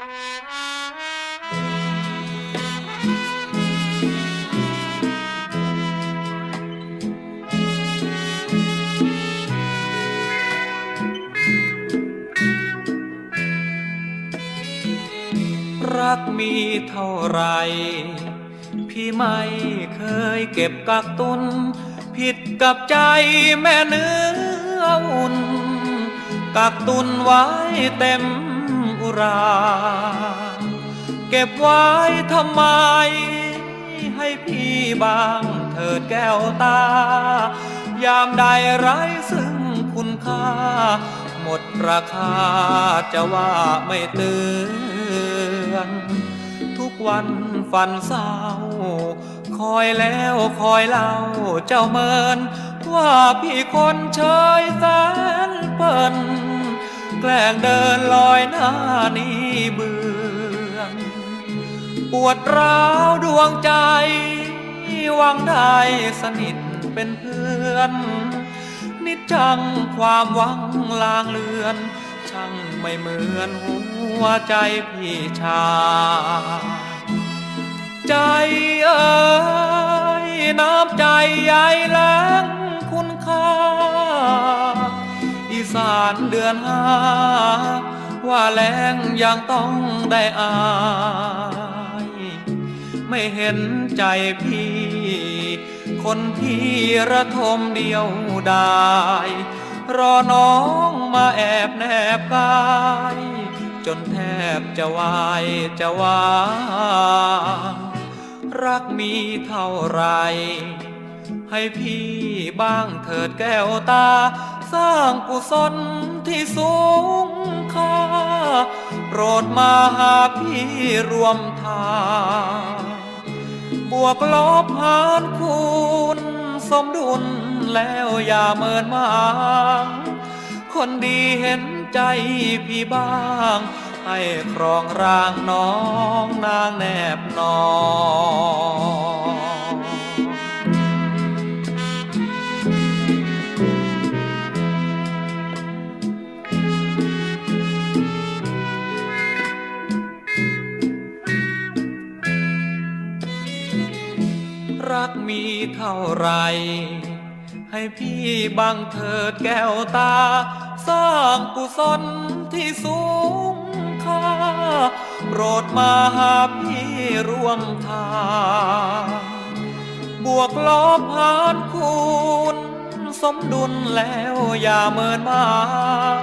รักมีเท่าไร พี่ไม่เคยเก็บกักตุน ผิดกับใจแม่เนื้ออุ่น กักตุนไว้เต็ม อุรา เก็บไว้ทำไม ให้พี่บางเถิดแก้วตา ยามใดไร้ซึ่งคุณค่า หมดราคาจะว่าไม่เตือน ทุกวันฝันเศร้า คอยแล้วคอยเล่าเจ้าเมิน ว่าพี่คนเชยแสนเปิ่น แกล้งเดินลอยหน้านี้เบือนปวดร้าวดวงใจหวังได้สนิทเป็นเพื่อน นิจจังความหวังลางเลือน ช่างไม่เหมือนหัวใจพี่ชายใจเอ่ยน้ำใจใหญ่แหลงานเดือนห้าว่าแรงยังต้องได้อาย ไม่เห็นใจพี่ คนที่ระทมเดียวดาย รอน้องมาแอบแนบกายจนแทบจะวายจะวางรักมีเท่าไหร ให้พี่บ้างเถิดแก้วตา สร้างกุศลที่สูงค่า โปรดมาหาพี่รวมทางบวกลบหารคูณสมดุลแล้วอย่าเมินมางคนดีเห็นใจพี่บ้าง ให้ครองร่างน้องนางแนบนอน รักมีเท่าไร ให้พี่บังเถิดแก้วตา สร้างกุศลที่สูงค่าโปรดมาหาพี่ร่วมทางบวกลบหารคูณ สมดุลแล้วอย่าเมินมาง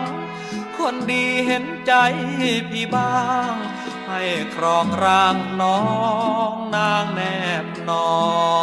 คนดีเห็นใจพี่บ้าง ให้ครองร่างน้องนางแนบนอน